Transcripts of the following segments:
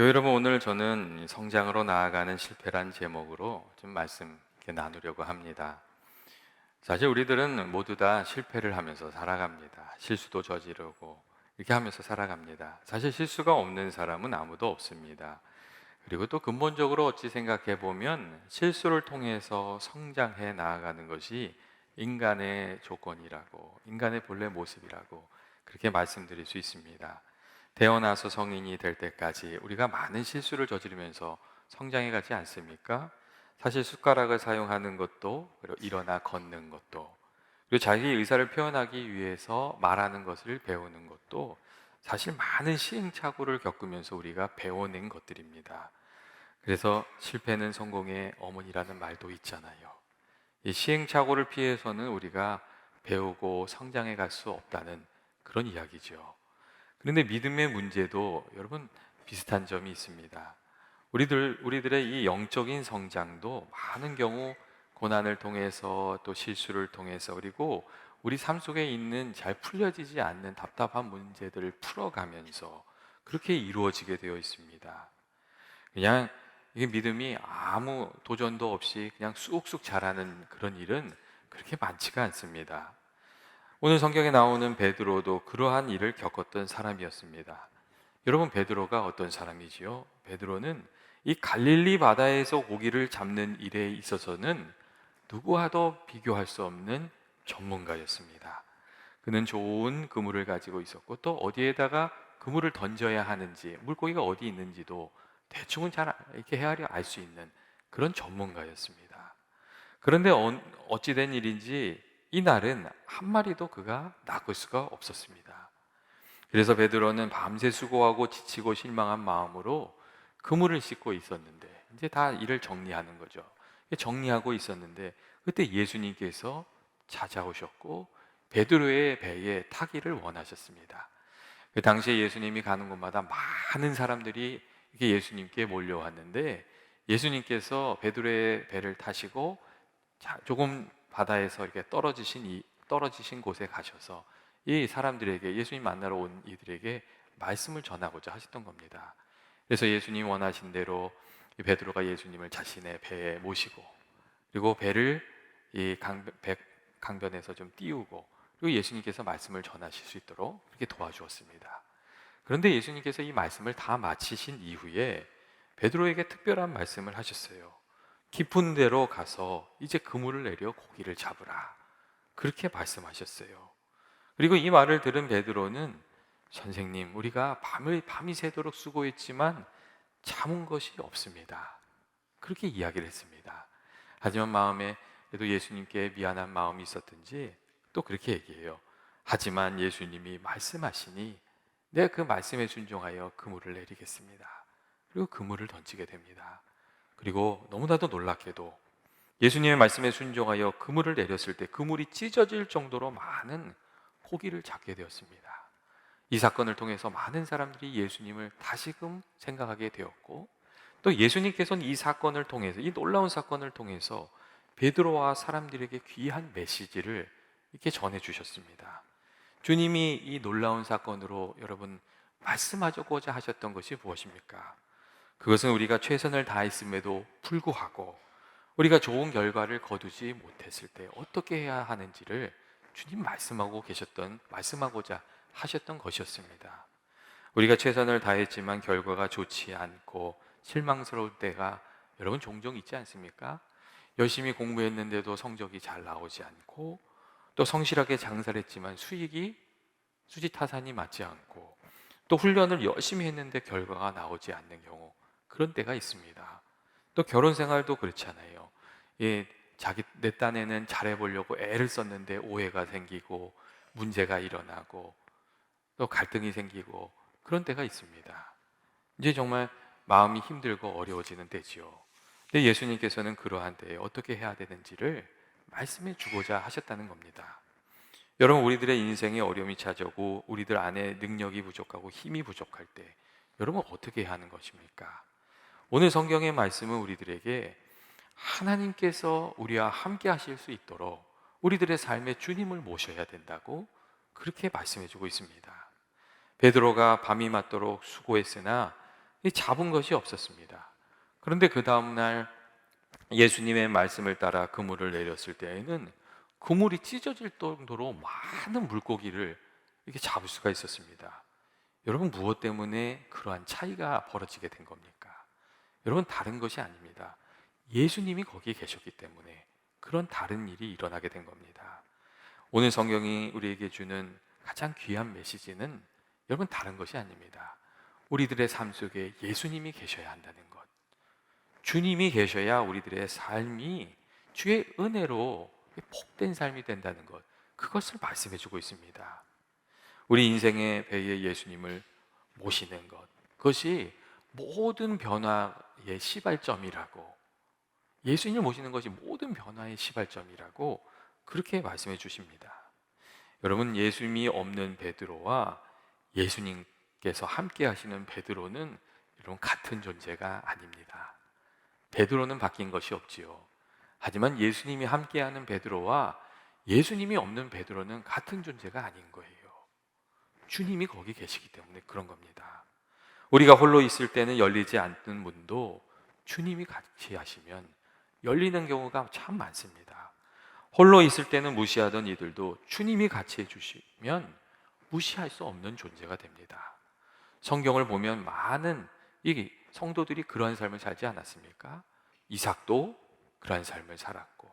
교회 여러분 오늘 저는 성장으로 나아가는 실패란 제목으로 좀 말씀 나누려고 합니다. 사실 우리들은 모두 다 실패를 하면서 살아갑니다. 실수도 저지르고 이렇게 하면서 살아갑니다. 사실 실수가 없는 사람은 아무도 없습니다. 그리고 또 근본적으로 어찌 생각해 보면 실수를 통해서 성장해 나아가는 것이 인간의 조건이라고 인간의 본래 모습이라고 그렇게 말씀드릴 수 있습니다. 태어나서 성인이 될 때까지 우리가 많은 실수를 저지르면서 성장해 가지 않습니까? 사실 숟가락을 사용하는 것도 그리고 일어나 걷는 것도 그리고 자기 의사를 표현하기 위해서 말하는 것을 배우는 것도 사실 많은 시행착오를 겪으면서 우리가 배워낸 것들입니다. 그래서 실패는 성공의 어머니라는 말도 있잖아요. 이 시행착오를 피해서는 우리가 배우고 성장해 갈 수 없다는 그런 이야기죠. 그런데 믿음의 문제도 여러분 비슷한 점이 있습니다. 우리들 우리들의 이 영적인 성장도 많은 경우 고난을 통해서 또 실수를 통해서 그리고 우리 삶 속에 있는 잘 풀려지지 않는 답답한 문제들을 풀어가면서 그렇게 이루어지게 되어 있습니다. 그냥 이게 믿음이 아무 도전도 없이 그냥 쑥쑥 자라는 그런 일은 그렇게 많지가 않습니다. 오늘 성경에 나오는 베드로도 그러한 일을 겪었던 사람이었습니다. 여러분 베드로가 어떤 사람이지요? 베드로는 이 갈릴리 바다에서 고기를 잡는 일에 있어서는 누구와도 비교할 수 없는 전문가였습니다. 그는 좋은 그물을 가지고 있었고 또 어디에다가 그물을 던져야 하는지 물고기가 어디 있는지도 대충은 잘 이렇게 헤아려 알 수 있는 그런 전문가였습니다. 그런데 어찌 된 일인지 이날은 한 마리도 그가 낚을 수가 없었습니다. 그래서 베드로는 밤새 수고하고 지치고 실망한 마음으로 그물을 씻고 있었는데 이제 다 일을 정리하는 거죠. 정리하고 있었는데 그때 예수님께서 찾아오셨고 베드로의 배에 타기를 원하셨습니다. 그 당시에 예수님이 가는 곳마다 많은 사람들이 예수님께 몰려왔는데 예수님께서 베드로의 배를 타시고 조금 바다에서 이렇게 떨어지신 이 떨어지신 곳에 가셔서 이 사람들에게 예수님 만나러 온 이들에게 말씀을 전하고자 하셨던 겁니다. 그래서 예수님 원하신 대로 베드로가 예수님을 자신의 배에 모시고 그리고 배를 이 강, 배, 강변에서 좀 띄우고 그리고 예수님께서 말씀을 전하실 수 있도록 그렇게 도와주었습니다. 그런데 예수님께서 이 말씀을 다 마치신 이후에 베드로에게 특별한 말씀을 하셨어요. 깊은 데로 가서 이제 그물을 내려 고기를 잡으라. 그렇게 말씀하셨어요. 그리고 이 말을 들은 베드로는 선생님, 우리가 밤을 밤이 새도록 수고했지만 참은 것이 없습니다. 그렇게 이야기를 했습니다. 하지만 마음에 그래도 예수님께 미안한 마음이 있었든지 또 그렇게 얘기해요. 하지만 예수님이 말씀하시니 내가 그 말씀에 순종하여 그물을 내리겠습니다. 그리고 그물을 던지게 됩니다. 그리고 너무나도 놀랍게도 예수님의 말씀에 순종하여 그물을 내렸을 때 그물이 찢어질 정도로 많은 고기를 잡게 되었습니다. 이 사건을 통해서 많은 사람들이 예수님을 다시금 생각하게 되었고 또 예수님께서는 이 사건을 통해서 이 놀라운 사건을 통해서 베드로와 사람들에게 귀한 메시지를 이렇게 전해 주셨습니다. 주님이 이 놀라운 사건으로 여러분 말씀하고자 하셨던 것이 무엇입니까? 그것은 우리가 최선을 다했음에도 불구하고 우리가 좋은 결과를 거두지 못했을 때 어떻게 해야 하는지를 주님 말씀하고 계셨던 말씀하고자 하셨던 것이었습니다. 우리가 최선을 다했지만 결과가 좋지 않고 실망스러울 때가 여러분 종종 있지 않습니까? 열심히 공부했는데도 성적이 잘 나오지 않고 또 성실하게 장사를 했지만 수익이 수지타산이 맞지 않고 또 훈련을 열심히 했는데 결과가 나오지 않는 경우 그런 때가 있습니다. 또 결혼 생활도 그렇잖아요. 예, 자기 내 딴에는 잘해보려고 애를 썼는데 오해가 생기고 문제가 일어나고 또 갈등이 생기고 그런 때가 있습니다. 이제 정말 마음이 힘들고 어려워지는 때지요. 근데 예수님께서는 그러한 때에 어떻게 해야 되는지를 말씀해 주고자 하셨다는 겁니다. 여러분 우리들의 인생에 어려움이 찾아오고 우리들 안에 능력이 부족하고 힘이 부족할 때 여러분 어떻게 해야 하는 것입니까? 오늘 성경의 말씀은 우리들에게 하나님께서 우리와 함께 하실 수 있도록 우리들의 삶에 주님을 모셔야 된다고 그렇게 말씀해 주고 있습니다. 베드로가 밤이 맞도록 수고했으나 이 잡은 것이 없었습니다. 그런데 그 다음 날 예수님의 말씀을 따라 그물을 내렸을 때에는 그물이 찢어질 정도로 많은 물고기를 이렇게 잡을 수가 있었습니다. 여러분 무엇 때문에 그러한 차이가 벌어지게 된 겁니까? 여러분 다른 것이 아닙니다. 예수님이 거기에 계셨기 때문에 그런 다른 일이 일어나게 된 겁니다. 오늘 성경이 우리에게 주는 가장 귀한 메시지는 여러분 다른 것이 아닙니다. 우리들의 삶 속에 예수님이 계셔야 한다는 것. 주님이 계셔야 우리들의 삶이 주의 은혜로 복된 삶이 된다는 것. 그것을 말씀해 주고 있습니다. 우리 인생의 배에 예수님을 모시는 것. 그것이 모든 변화 의 시발점이라고 예수님을 모시는 것이 모든 변화의 시발점이라고 그렇게 말씀해 주십니다. 여러분 예수님이 없는 베드로와 예수님께서 함께 하시는 베드로는 여러분 같은 존재가 아닙니다. 베드로는 바뀐 것이 없지요. 하지만 예수님이 함께하는 베드로와 예수님이 없는 베드로는 같은 존재가 아닌 거예요. 주님이 거기 계시기 때문에 그런 겁니다. 우리가 홀로 있을 때는 열리지 않는 문도 주님이 같이 하시면 열리는 경우가 참 많습니다. 홀로 있을 때는 무시하던 이들도 주님이 같이 해주시면 무시할 수 없는 존재가 됩니다. 성경을 보면 많은 이 성도들이 그러한 삶을 살지 않았습니까? 이삭도 그러한 삶을 살았고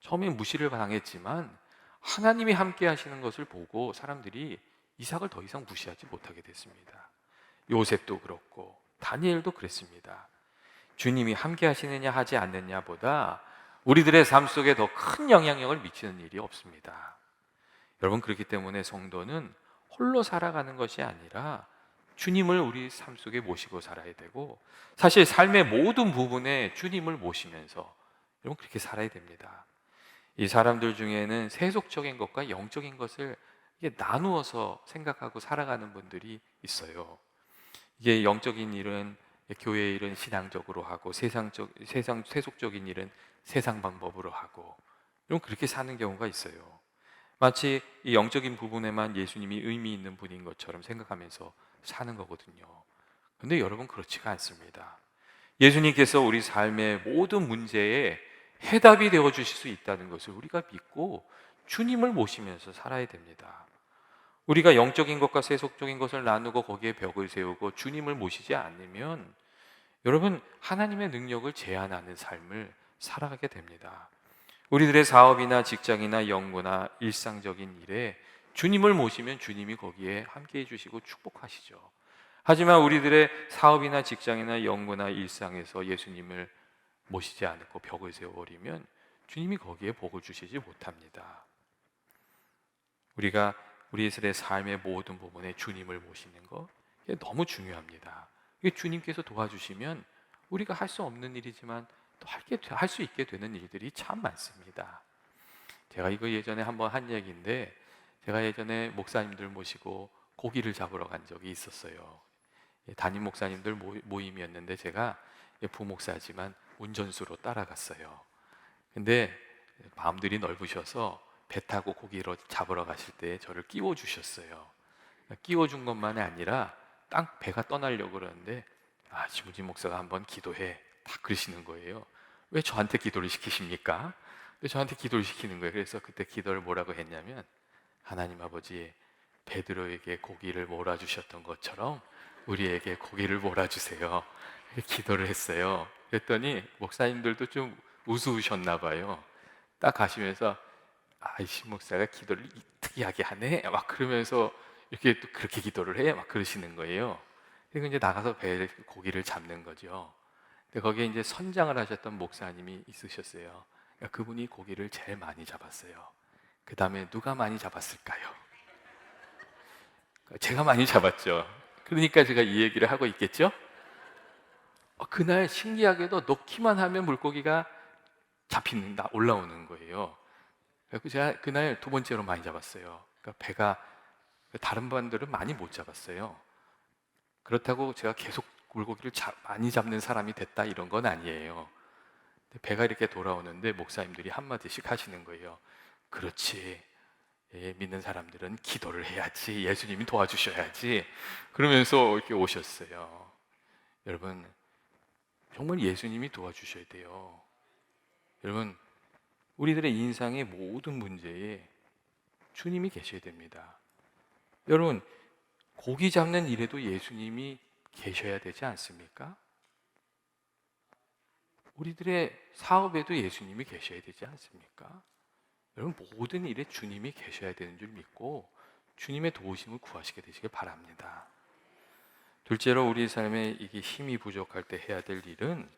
처음에 무시를 당했지만 하나님이 함께 하시는 것을 보고 사람들이 이삭을 더 이상 무시하지 못하게 됐습니다. 요셉도 그렇고 다니엘도 그랬습니다. 주님이 함께 하시느냐 하지 않느냐보다 우리들의 삶 속에 더 큰 영향력을 미치는 일이 없습니다. 여러분 그렇기 때문에 성도는 홀로 살아가는 것이 아니라 주님을 우리 삶 속에 모시고 살아야 되고 사실 삶의 모든 부분에 주님을 모시면서 여러분 그렇게 살아야 됩니다. 이 사람들 중에는 세속적인 것과 영적인 것을 나누어서 생각하고 살아가는 분들이 있어요. 이게 영적인 일은 교회 일은 신앙적으로 하고 세상적 세상 세속적인 일은 세상 방법으로 하고 이런 그렇게 사는 경우가 있어요. 마치 이 영적인 부분에만 예수님이 의미 있는 분인 것처럼 생각하면서 사는 거거든요. 근데 여러분 그렇지가 않습니다. 예수님께서 우리 삶의 모든 문제에 해답이 되어 주실 수 있다는 것을 우리가 믿고 주님을 모시면서 살아야 됩니다. 우리가 영적인 것과 세속적인 것을 나누고 거기에 벽을 세우고 주님을 모시지 않으면 여러분 하나님의 능력을 제한하는 삶을 살아가게 됩니다. 우리들의 사업이나 직장이나 연구나 일상적인 일에 주님을 모시면 주님이 거기에 함께 해주시고 축복하시죠. 하지만 우리들의 사업이나 직장이나 연구나 일상에서 예수님을 모시지 않고 벽을 세워버리면 주님이 거기에 복을 주시지 못합니다. 우리가 우리의 삶의 모든 부분에 주님을 모시는 것 너무 중요합니다. 주님께서 도와주시면 우리가 할 수 없는 일이지만 또 할 수 있게 되는 일들이 참 많습니다. 제가 이거 예전에 한번 한 얘기인데 제가 예전에 목사님들 모시고 고기를 잡으러 간 적이 있었어요. 예, 담임 목사님들 모임이었는데 제가 부목사지만 운전수로 따라갔어요. 근데 마음들이 넓으셔서 배 타고 고기를 잡으러 가실 때 저를 끼워 주셨어요. 끼워 준 것만이 아니라 딱 배가 떠나려고 그러는데 아, 지무진 목사가 한번 기도해. 다 그러시는 거예요. 왜 저한테 기도를 시키십니까? 왜 저한테 기도를 시키는 거예요? 그래서 그때 기도를 뭐라고 했냐면 하나님 아버지 베드로에게 고기를 몰아 주셨던 것처럼 우리에게 고기를 몰아 주세요. 기도를 했어요. 그랬더니 목사님들도 좀 우스우셨나 봐요. 딱 가시면서 아이씨 목사가 기도를 특이하게 하네. 막 그러면서 이렇게 또 그렇게 기도를 해. 막 그러시는 거예요. 그리고 이제 나가서 배 고기를 잡는 거죠. 근데 거기에 이제 선장을 하셨던 목사님이 있으셨어요. 그러니까 그분이 고기를 제일 많이 잡았어요. 그 다음에 누가 많이 잡았을까요? 제가 많이 잡았죠. 그러니까 제가 이 얘기를 하고 있겠죠? 어, 그날 신기하게도 놓기만 하면 물고기가 잡히는다 올라오는 거예요. 그래서 제가 그날 두 번째로 많이 잡았어요. 그러니까 배가 다른 반들은 많이 못 잡았어요. 그렇다고 제가 계속 물고기를 자, 많이 잡는 사람이 됐다 이런 건 아니에요. 배가 이렇게 돌아오는데 목사님들이 한마디씩 하시는 거예요. 그렇지. 예, 믿는 사람들은 기도를 해야지. 예수님이 도와주셔야지. 그러면서 이렇게 오셨어요. 여러분, 정말 예수님이 도와주셔야 돼요. 여러분, 우리들의 인상의 모든 문제에 주님이 계셔야 됩니다. 여러분, 고기 잡는 일에도 예수님이 계셔야 되지 않습니까? 우리들의 사업에도 예수님이 계셔야 되지 않습니까? 여러분, 모든 일에 주님이 계셔야 되는 줄 믿고 주님의 도우심을 구하시게 되시길 바랍니다. 둘째로 우리 삶에 이게 힘이 부족할 때 해야 될 일은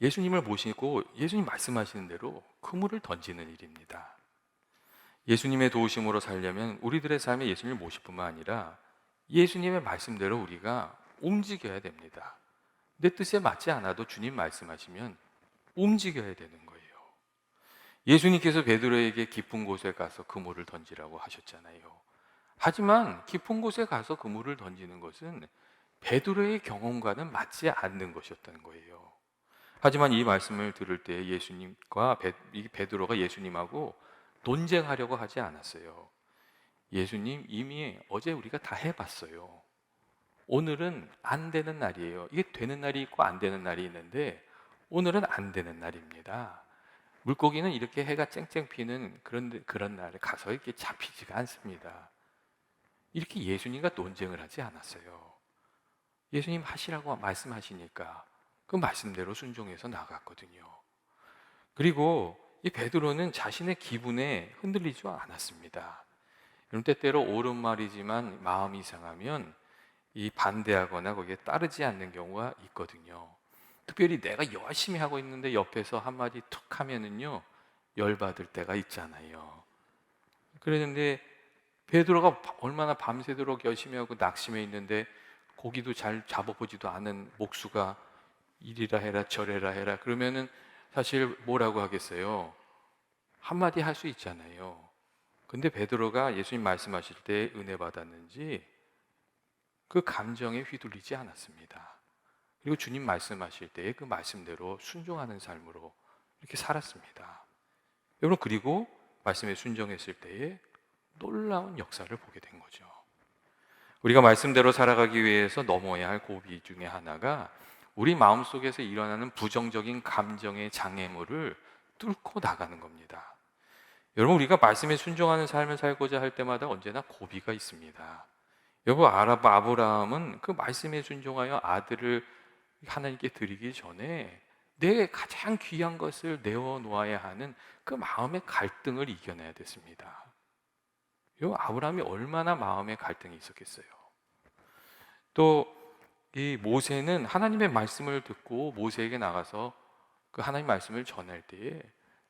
예수님을 모시고 예수님 말씀하시는 대로 그물을 던지는 일입니다. 예수님의 도우심으로 살려면 우리들의 삶에 예수님을 모실 뿐만 아니라 예수님의 말씀대로 우리가 움직여야 됩니다. 내 뜻에 맞지 않아도 주님 말씀하시면 움직여야 되는 거예요. 예수님께서 베드로에게 깊은 곳에 가서 그물을 던지라고 하셨잖아요. 하지만 깊은 곳에 가서 그물을 던지는 것은 베드로의 경험과는 맞지 않는 것이었던 거예요. 하지만 이 말씀을 들을 때 예수님과 베, 이 베드로가 예수님하고 논쟁하려고 하지 않았어요. 예수님 이미 어제 우리가 다 해봤어요. 오늘은 안 되는 날이에요. 이게 되는 날이 있고 안 되는 날이 있는데 오늘은 안 되는 날입니다. 물고기는 이렇게 해가 쨍쨍 피는 그런 그런 날에 가서 이렇게 잡히지가 않습니다. 이렇게 예수님과 논쟁을 하지 않았어요. 예수님 하시라고 말씀하시니까 그 말씀대로 순종해서 나갔거든요. 그리고 이 베드로는 자신의 기분에 흔들리지 않았습니다. 이런 때때로 옳은 말이지만 마음이 상하면 이 반대하거나 거기에 따르지 않는 경우가 있거든요. 특별히 내가 열심히 하고 있는데 옆에서 한마디 툭 하면은요 열받을 때가 있잖아요. 그랬는데 베드로가 얼마나 밤새도록 열심히 하고 낙심해 있는데 고기도 잘 잡아보지도 않은 목수가 이리라 해라 저래라 해라 그러면은 사실 뭐라고 하겠어요? 한마디 할 수 있잖아요. 근데 베드로가 예수님 말씀하실 때 은혜 받았는지 그 감정에 휘둘리지 않았습니다. 그리고 주님 말씀하실 때에 그 말씀대로 순종하는 삶으로 이렇게 살았습니다. 여러분 그리고 말씀에 순종했을 때에 놀라운 역사를 보게 된 거죠. 우리가 말씀대로 살아가기 위해서 넘어야 할 고비 중에 하나가 우리 마음속에서 일어나는 부정적인 감정의 장애물을 뚫고 나가는 겁니다. 여러분 우리가 말씀에 순종하는 삶을 살고자 할 때마다 언제나 고비가 있습니다. 여러분 아랍 아브라함은 그 말씀에 순종하여 아들을 하나님께 드리기 전에 내 가장 귀한 것을 내어 놓아야 하는 그 마음의 갈등을 이겨내야 됐습니다. 요 아브라함이 얼마나 마음의 갈등이 있었겠어요. 또 이 모세는 하나님의 말씀을 듣고 모세에게 나가서 그 하나님 말씀을 전할 때에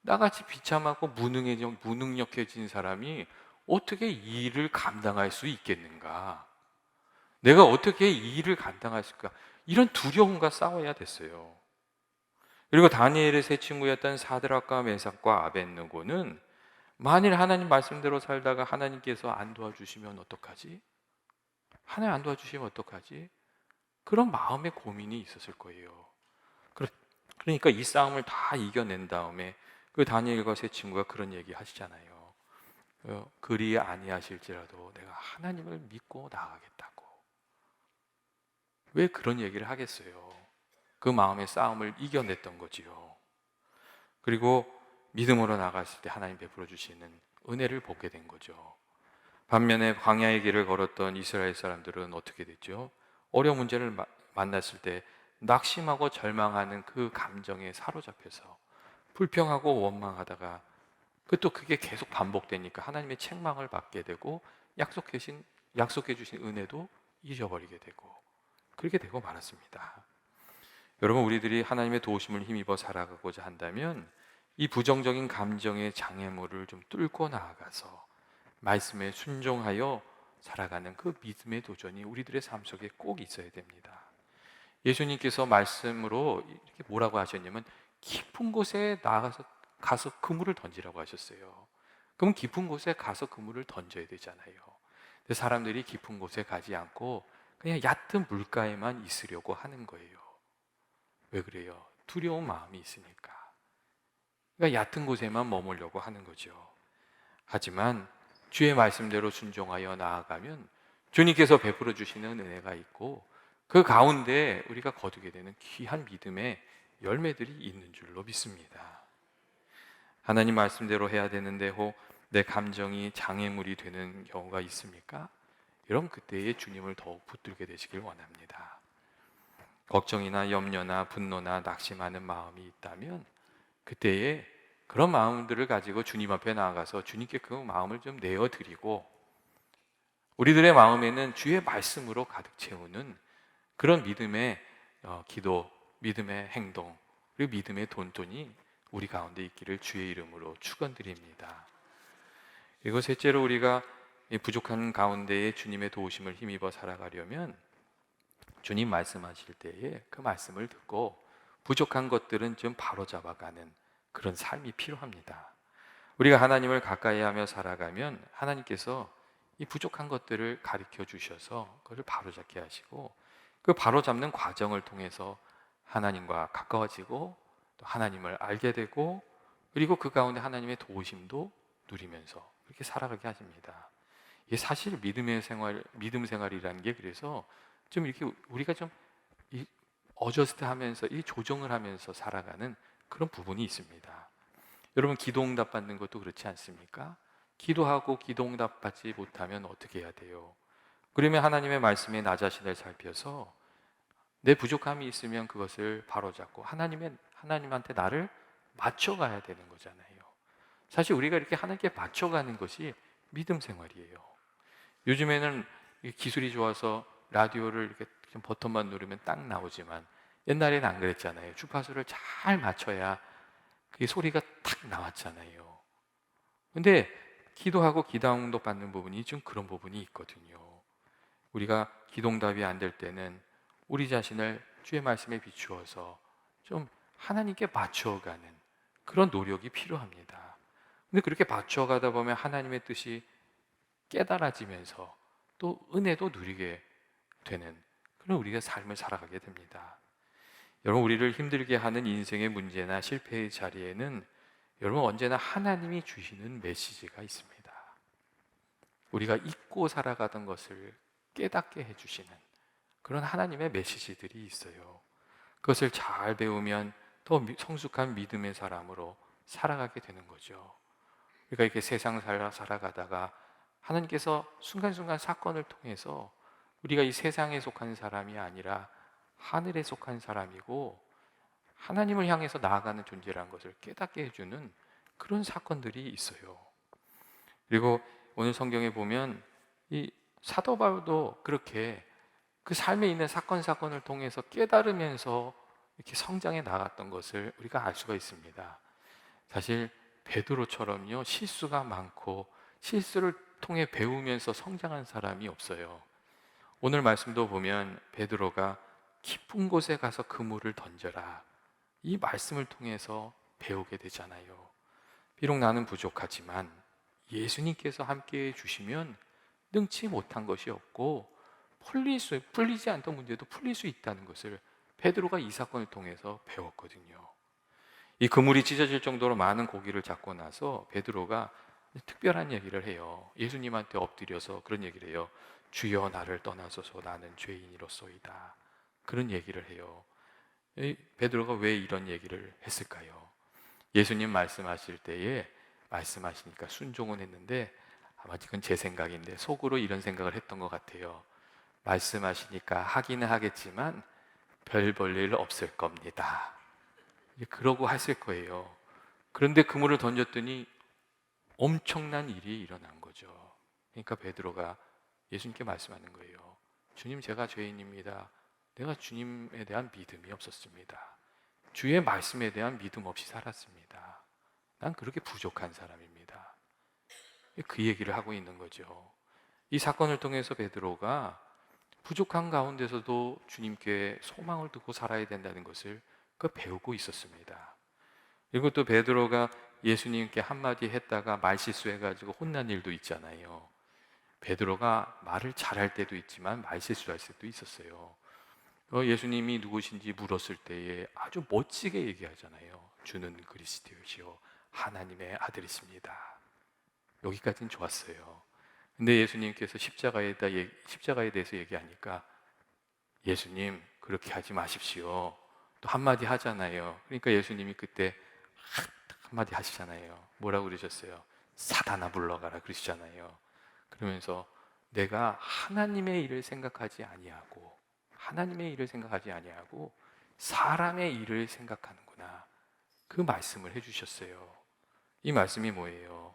나같이 비참하고 무능해져, 무능력해진 사람이 어떻게 이 일을 감당할 수 있겠는가? 내가 어떻게 이 일을 감당할 수 있을까? 이런 두려움과 싸워야 됐어요. 그리고 다니엘의 세 친구였던 사드락과 메삭과 아벤느고는 만일 하나님 말씀대로 살다가 하나님께서 안 도와주시면 어떡하지? 하나님 안 도와주시면 어떡하지? 그런 마음의 고민이 있었을 거예요. 그러니까 이 싸움을 다 이겨낸 다음에 그 다니엘과 세 친구가 그런 얘기 하시잖아요. 어, 그리 아니하실지라도 내가 하나님을 믿고 나아가겠다고. 왜 그런 얘기를 하겠어요? 그 마음의 싸움을 이겨냈던 거지요. 그리고 믿음으로 나갔을 때 하나님 베풀어 주시는 은혜를 보게 된 거죠. 반면에 광야의 길을 걸었던 이스라엘 사람들은 어떻게 됐죠? 어려운 문제를 만났을 때 낙심하고 절망하는 그 감정에 사로잡혀서 불평하고 원망하다가 그 또 그게 계속 반복되니까 하나님의 책망을 받게 되고 약속해 주신 약속해 주신 은혜도 잊어버리게 되고 그렇게 되고 말았습니다. 여러분 우리들이 하나님의 도우심을 힘입어 살아가고자 한다면 이 부정적인 감정의 장애물을 좀 뚫고 나아가서 말씀에 순종하여 살아가는 그 믿음의 도전이 우리들의 삶 속에 꼭 있어야 됩니다. 예수님께서 말씀으로 이렇게 뭐라고 하셨냐면 깊은 곳에 나가서 가서 그물을 던지라고 하셨어요. 그럼 깊은 곳에 가서 그물을 던져야 되잖아요. 근데 사람들이 깊은 곳에 가지 않고 그냥 얕은 물가에만 있으려고 하는 거예요. 왜 그래요? 두려운 마음이 있으니까. 그러니까 얕은 곳에만 머물려고 하는 거죠. 하지만 주의 말씀대로 순종하여 나아가면 주님께서 베풀어 주시는 은혜가 있고 그 가운데 우리가 거두게 되는 귀한 믿음의 열매들이 있는 줄로 믿습니다. 하나님 말씀대로 해야 되는데 혹 내 감정이 장애물이 되는 경우가 있습니까? 여러분 그때에 주님을 더욱 붙들게 되시길 원합니다. 걱정이나 염려나 분노나 낙심하는 마음이 있다면 그때에 그런 마음들을 가지고 주님 앞에 나아가서 주님께 그 마음을 좀 내어 드리고 우리들의 마음에는 주의 말씀으로 가득 채우는 그런 믿음의 어, 기도, 믿음의 행동, 그리고 믿음의 돈돈이 우리 가운데 있기를 주의 이름으로 축원드립니다. 그리고 셋째로 우리가 이 부족한 가운데에 주님의 도우심을 힘입어 살아가려면 주님 말씀하실 때에 그 말씀을 듣고 부족한 것들은 좀 바로잡아가는 그런 삶이 필요합니다. 우리가 하나님을 가까이 하며 살아가면 하나님께서 이 부족한 것들을 가르쳐 주셔서 그것을 바로잡게 하시고 그 바로잡는 과정을 통해서 하나님과 가까워지고 또 하나님을 알게 되고 그리고 그 가운데 하나님의 도우심도 누리면서 그렇게 살아가게 하십니다. 이게 사실 믿음의 생활, 믿음 생활이라는 게 그래서 좀 이렇게 우리가 좀 어저스트 하면서 이 조정을 하면서 살아가는 그런 부분이 있습니다. 여러분 기도 응답 받는 것도 그렇지 않습니까? 기도하고 기도 응답 받지 못하면 어떻게 해야 돼요? 그러면 하나님의 말씀에 나 자신을 살펴서 내 부족함이 있으면 그것을 바로잡고 하나님의 하나님한테 나를 맞춰가야 되는 거잖아요. 사실 우리가 이렇게 하나님께 맞춰가는 것이 믿음 생활이에요. 요즘에는 기술이 좋아서 라디오를 이렇게 좀 버튼만 누르면 딱 나오지만 옛날에는 안 그랬잖아요. 주파수를 잘 맞춰야 그 소리가 탁 나왔잖아요. 근데 기도하고 기도응도 받는 부분이 좀 그런 부분이 있거든요. 우리가 기동답이 안 될 때는 우리 자신을 주의 말씀에 비추어서 좀 하나님께 맞춰가는 그런 노력이 필요합니다. 근데 그렇게 맞춰가다 보면 하나님의 뜻이 깨달아지면서 또 은혜도 누리게 되는 그런 우리가 삶을 살아가게 됩니다. 여러분 우리를 힘들게 하는 인생의 문제나 실패의 자리에는 여러분 언제나 하나님이 주시는 메시지가 있습니다. 우리가 잊고 살아가던 것을 깨닫게 해주시는 그런 하나님의 메시지들이 있어요. 그것을 잘 배우면 더 성숙한 믿음의 사람으로 살아가게 되는 거죠. 그러니까 이렇게 세상 살아 살아가다가 하나님께서 순간순간 사건을 통해서 우리가 이 세상에 속한 사람이 아니라 하늘에 속한 사람이고 하나님을 향해서 나아가는 존재라는 것을 깨닫게 해주는 그런 사건들이 있어요. 그리고 오늘 성경에 보면 이 사도 바울도 그렇게 그 삶에 있는 사건 사건을 통해서 깨달으면서 이렇게 성장해 나갔던 것을 우리가 알 수가 있습니다. 사실 베드로처럼요 실수가 많고 실수를 통해 배우면서 성장한 사람이 없어요. 오늘 말씀도 보면 베드로가 깊은 곳에 가서 그물을 던져라. 이 말씀을 통해서 배우게 되잖아요. 비록 나는 부족하지만 예수님께서 함께 해 주시면 능치 못한 것이 없고 풀릴 수, 풀리지 않던 문제도 풀릴 수 있다는 것을 베드로가 이 사건을 통해서 배웠거든요. 이 그물이 찢어질 정도로 많은 고기를 잡고 나서 베드로가 특별한 얘기를 해요. 예수님한테 엎드려서 그런 얘기를 해요. 주여 나를 떠나소서 나는 죄인이로소이다. 그런 얘기를 해요. 베드로가 왜 이런 얘기를 했을까요? 예수님 말씀하실 때에 말씀하시니까 순종은 했는데 아마 이건 제 생각인데 속으로 이런 생각을 했던 것 같아요. 말씀하시니까 하기는 하겠지만 별 볼일 없을 겁니다. 그러고 하실 거예요. 그런데 그물을 던졌더니 엄청난 일이 일어난 거죠. 그러니까 베드로가 예수님께 말씀하는 거예요. 주님 제가 죄인입니다. 내가 주님에 대한 믿음이 없었습니다. 주의 말씀에 대한 믿음 없이 살았습니다. 난 그렇게 부족한 사람입니다. 그 얘기를 하고 있는 거죠. 이 사건을 통해서 베드로가 부족한 가운데서도 주님께 소망을 두고 살아야 된다는 것을 그 배우고 있었습니다. 그리고 또 베드로가 예수님께 한마디 했다가 말 실수해가지고 혼난 일도 있잖아요. 베드로가 말을 잘할 때도 있지만 말 실수할 때도 있었어요. 어, 예수님이 누구신지 물었을 때에 아주 멋지게 얘기하잖아요. 주는 그리스도시요 하나님의 아들이십니다. 여기까지는 좋았어요. 근데 예수님께서 십자가에 다 십자가에 대해서 얘기하니까 예수님 그렇게 하지 마십시오. 또 한마디 하잖아요. 그러니까 예수님이 그때 한마디 하시잖아요. 뭐라고 그러셨어요? 사단아 불러가라 그러시잖아요. 그러면서 내가 하나님의 일을 생각하지 아니하고 하나님의 일을 생각하지 아니하고 사람의 일을 생각하는구나. 그 말씀을 해 주셨어요. 이 말씀이 뭐예요?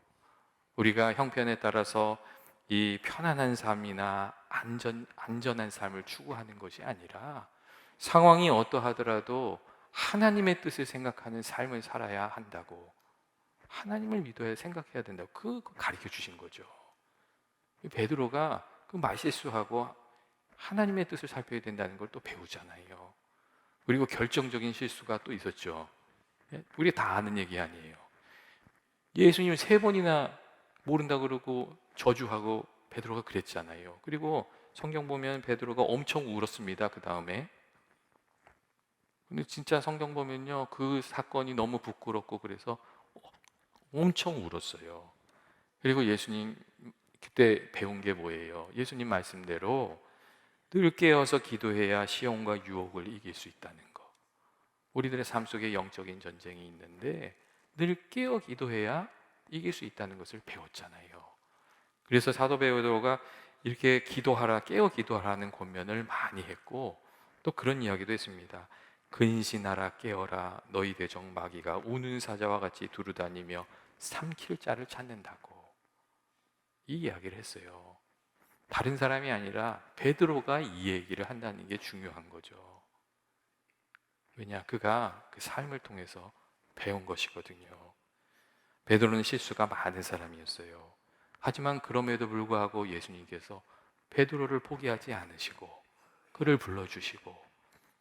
우리가 형편에 따라서 이 편안한 삶이나 안전 안전한 삶을 추구하는 것이 아니라 상황이 어떠하더라도 하나님의 뜻을 생각하는 삶을 살아야 한다고 하나님을 믿어야 생각해야 된다고 그 가르쳐 주신 거죠. 베드로가 그 말실수하고 하나님의 뜻을 살펴야 된다는 걸 또 배우잖아요. 그리고 결정적인 실수가 또 있었죠. 예? 우리 다 아는 얘기 아니에요. 예수님 세 번이나 모른다 그러고 저주하고 베드로가 그랬잖아요. 그리고 성경 보면 베드로가 엄청 울었습니다. 그 다음에 근데 진짜 성경 보면요 그 사건이 너무 부끄럽고 그래서 엄청 울었어요. 그리고 예수님 그때 배운 게 뭐예요? 예수님 말씀대로 늘 깨어서 기도해야 시험과 유혹을 이길 수 있다는 거. 우리들의 삶 속에 영적인 전쟁이 있는데 늘 깨어 기도해야 이길 수 있다는 것을 배웠잖아요. 그래서 사도 베드로가 이렇게 기도하라, 깨어 기도하라는 권면을 많이 했고 또 그런 이야기도 했습니다. 근신하라 깨어라 너희 대적 마귀가 우는 사자와 같이 두루다니며 삼킬 자를 찾는다고 이 이야기를 했어요. 다른 사람이 아니라 베드로가 이 얘기를 한다는 게 중요한 거죠. 왜냐 그가 그 삶을 통해서 배운 것이거든요. 베드로는 실수가 많은 사람이었어요. 하지만 그럼에도 불구하고 예수님께서 베드로를 포기하지 않으시고 그를 불러주시고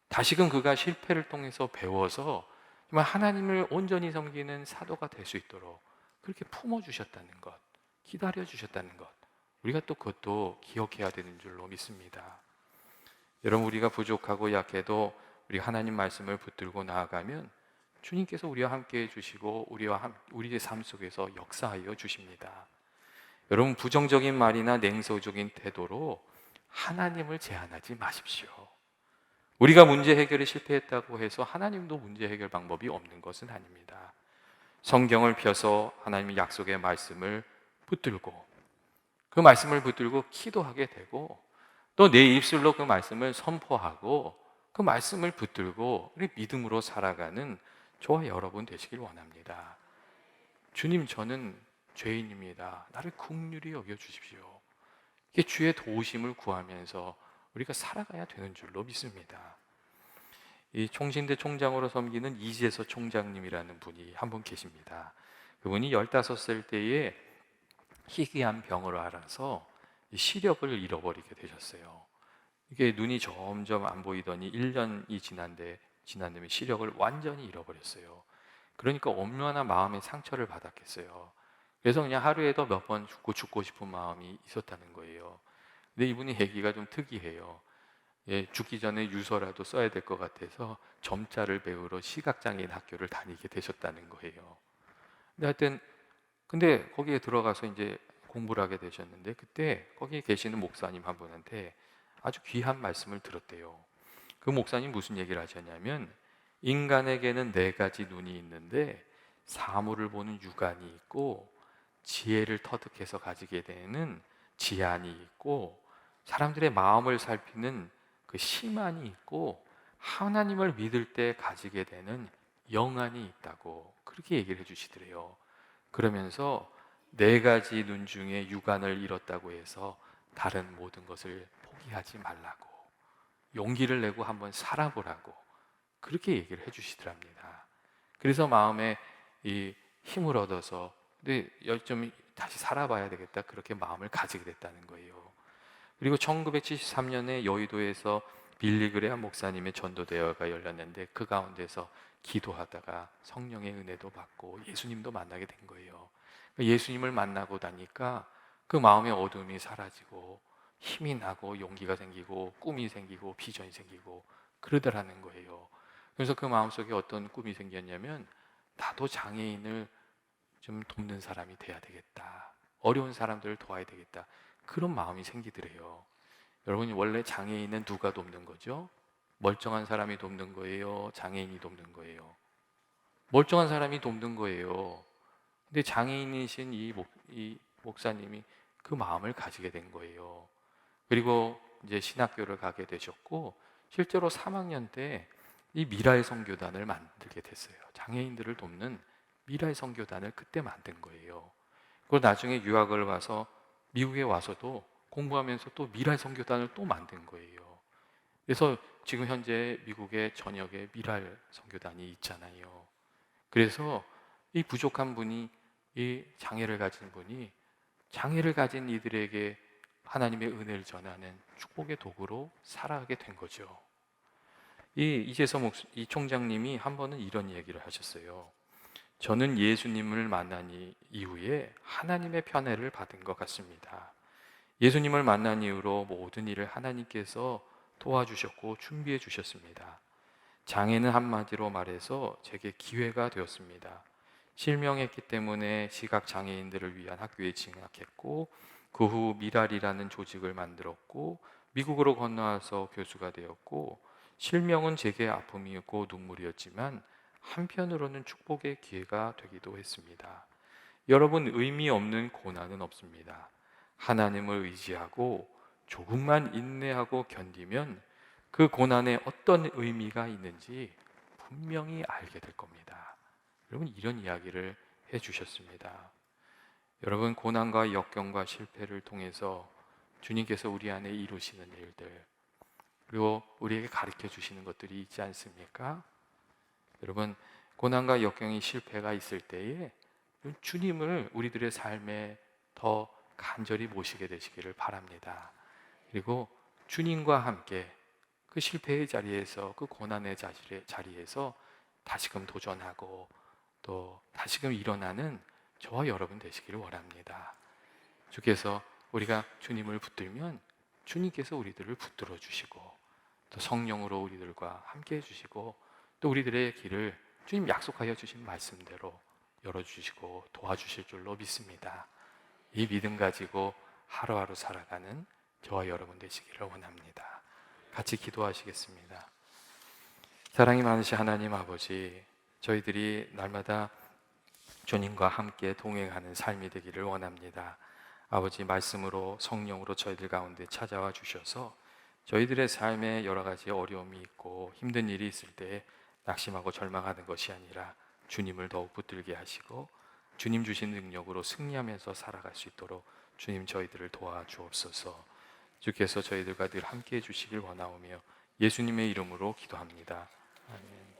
다시금 그가 실패를 통해서 배워서 하나님을 온전히 섬기는 사도가 될 수 있도록 그렇게 품어주셨다는 것, 기다려주셨다는 것, 우리가 또 그것도 기억해야 되는 줄로 믿습니다. 여러분, 우리가 부족하고 약해도 우리 하나님 말씀을 붙들고 나아가면 주님께서 우리와 함께 해주시고 우리와 함, 우리의 삶 속에서 역사하여 주십니다. 여러분, 부정적인 말이나 냉소적인 태도로 하나님을 제한하지 마십시오. 우리가 문제 해결에 실패했다고 해서 하나님도 문제 해결 방법이 없는 것은 아닙니다. 성경을 펴서 하나님의 약속의 말씀을 붙들고 그 말씀을 붙들고 기도하게 되고 또 내 입술로 그 말씀을 선포하고 그 말씀을 붙들고 우리 믿음으로 살아가는 저와 여러분 되시길 원합니다. 주님 저는 죄인입니다. 나를 국률이 여겨 주십시오. 이게 주의 도우심을 구하면서 우리가 살아가야 되는 줄로 믿습니다. 이 총신대 총장으로 섬기는 이재서 총장님이라는 분이 한 분 계십니다. 그분이 15살 때에 희귀한 병을 알아서 시력을 잃어버리게 되셨어요. 이게 눈이 점점 안 보이더니 1년이 지난데 지난 다음에 시력을 완전히 잃어버렸어요. 그러니까 얼마나 마음에 상처를 받았겠어요. 그래서 그냥 하루에도 몇 번 죽고 죽고 싶은 마음이 있었다는 거예요. 근데 이분이 얘기가 좀 특이해요. 예, 죽기 전에 유서라도 써야 될 것 같아서 점자를 배우러 시각장애인 학교를 다니게 되셨다는 거예요. 근데 하여튼 근데 거기에 들어가서 이제 공부를 하게 되셨는데 그때 거기에 계시는 목사님 한 분한테 아주 귀한 말씀을 들었대요. 그 목사님 무슨 얘기를 하셨냐면 인간에게는 네 가지 눈이 있는데 사물을 보는 육안이 있고 지혜를 터득해서 가지게 되는 지안이 있고 사람들의 마음을 살피는 그 심안이 있고 하나님을 믿을 때 가지게 되는 영안이 있다고 그렇게 얘기를 해주시더래요. 그러면서 네 가지 눈 중에 육안을 잃었다고 해서 다른 모든 것을 포기하지 말라고 용기를 내고 한번 살아보라고 그렇게 얘기를 해주시더랍니다. 그래서 마음에 이 힘을 얻어서 근데 좀 다시 살아봐야 되겠다 그렇게 마음을 가지게 됐다는 거예요. 그리고 1973년에 여의도에서 빌리 그레아 목사님의 전도대회가 열렸는데 그 가운데서 기도하다가 성령의 은혜도 받고 예수님도 만나게 된 거예요. 그러니까 예수님을 만나고 나니까 그 마음의 어둠이 사라지고 힘이 나고 용기가 생기고 꿈이 생기고 비전이 생기고 그러더라는 거예요. 그래서 그 마음속에 어떤 꿈이 생겼냐면 나도 장애인을 좀 돕는 사람이 돼야 되겠다. 어려운 사람들을 도와야 되겠다. 그런 마음이 생기더래요. 여러분 원래 장애인은 누가 돕는 거죠? 멀쩡한 사람이 돕는 거예요? 장애인이 돕는 거예요? 멀쩡한 사람이 돕는 거예요. 근데 장애인이신 이, 목, 이 목사님이 그 마음을 가지게 된 거예요. 그리고 이제 신학교를 가게 되셨고 실제로 3학년 때 이 미라의 성교단을 만들게 됐어요. 장애인들을 돕는 미라의 성교단을 그때 만든 거예요. 그리고 나중에 유학을 가서 미국에 와서도 공부하면서 또 미라의 성교단을 또 만든 거예요. 그래서 지금 현재 미국의 전역에 미랄 성교단이 있잖아요. 그래서 이 부족한 분이 이 장애를 가진 분이 장애를 가진 이들에게 하나님의 은혜를 전하는 축복의 도구로 살아가게 된 거죠. 이 이재서 목, 이 총장님이 한 번은 이런 얘기를 하셨어요. 저는 예수님을 만난 이- 이후에 하나님의 편애를 받은 것 같습니다. 예수님을 만난 이후로 모든 일을 하나님께서 도와주셨고 준비해 주셨습니다. 장애는 한마디로 말해서 제게 기회가 되었습니다. 실명했기 때문에 시각 장애인들을 위한 학교에 진학했고 그 후 미랄이라는 조직을 만들었고 미국으로 건너와서 교수가 되었고 실명은 제게 아픔이었고 눈물이었지만 한편으로는 축복의 기회가 되기도 했습니다. 여러분 의미 없는 고난은 없습니다. 하나님을 의지하고 조금만 인내하고 견디면 그 고난에 어떤 의미가 있는지 분명히 알게 될 겁니다. 여러분 이런 이야기를 해 주셨습니다. 여러분 고난과 역경과 실패를 통해서 주님께서 우리 안에 이루시는 일들 그리고 우리에게 가르쳐 주시는 것들이 있지 않습니까? 여러분 고난과 역경이 실패가 있을 때에 주님을 우리들의 삶에 더 간절히 모시게 되시기를 바랍니다. 그리고 주님과 함께 그 실패의 자리에서 그 고난의 자리에- 자리에서 다시금 도전하고 또 다시금 일어나는 저와 여러분 되시기를 원합니다. 주께서 우리가 주님을 붙들면 주님께서 우리들을 붙들어 주시고 또 성령으로 우리들과 함께 해 주시고 또 우리들의 길을 주님 약속하여 주신 말씀대로 열어 주시고 도와주실 줄로 믿습니다. 이 믿음 가지고 하루하루 살아가는 저와 여러분 되시기를 원합니다. 같이 기도하시겠습니다. 사랑이 많으신 하나님 아버지, 저희들이 날마다 주님과 함께 동행하는 삶이 되기를 원합니다. 아버지 말씀으로 성령으로 저희들 가운데 찾아와 주셔서 저희들의 삶에 여러 가지 어려움이 있고 힘든 일이 있을 때 낙심하고 절망하는 것이 아니라 주님을 더욱 붙들게 하시고 주님 주신 능력으로 승리하면서 살아갈 수 있도록 주님 저희들을 도와주옵소서. 주께서 저희들과 늘 함께 해 주시길 원하오며 예수님의 이름으로 기도합니다. 아멘.